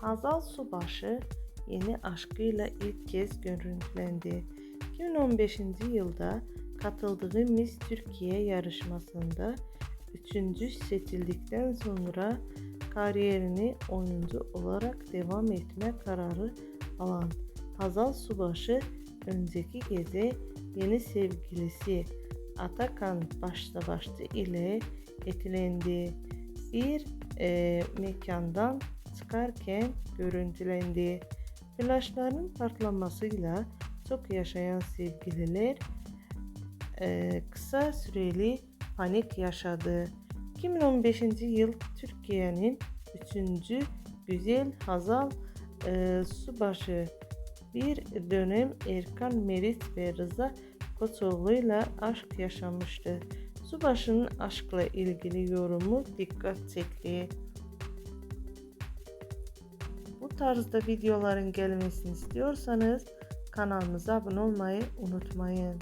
Hazal Subaşı yeni aşkıyla ilk kez görüntülendi. 2015 yılda katıldığı Miss Türkiye yarışmasında üçüncü seçildikten sonra kariyerini oyuncu olarak devam etme kararı alan Hazal Subaşı önceki gece yeni sevgilisi Atakan Baştabaşlı ile etkilendi. Bir e, mekandan çıkarken görüntülendi. Flaşların patlamasıyla çok yaşayan sevgililer e, kısa süreli panik yaşadı. 2015 yıl Türkiye'nin 3. güzel Hazal e, Subaşı bir dönem Erkan Merit ve Rıza Koçoğlu'yla aşk yaşamıştı. Subaşı'nın aşkla ilgili yorumu dikkat çekti. Tarzda videoların gelmesini istiyorsanız kanalımıza abone olmayı unutmayın.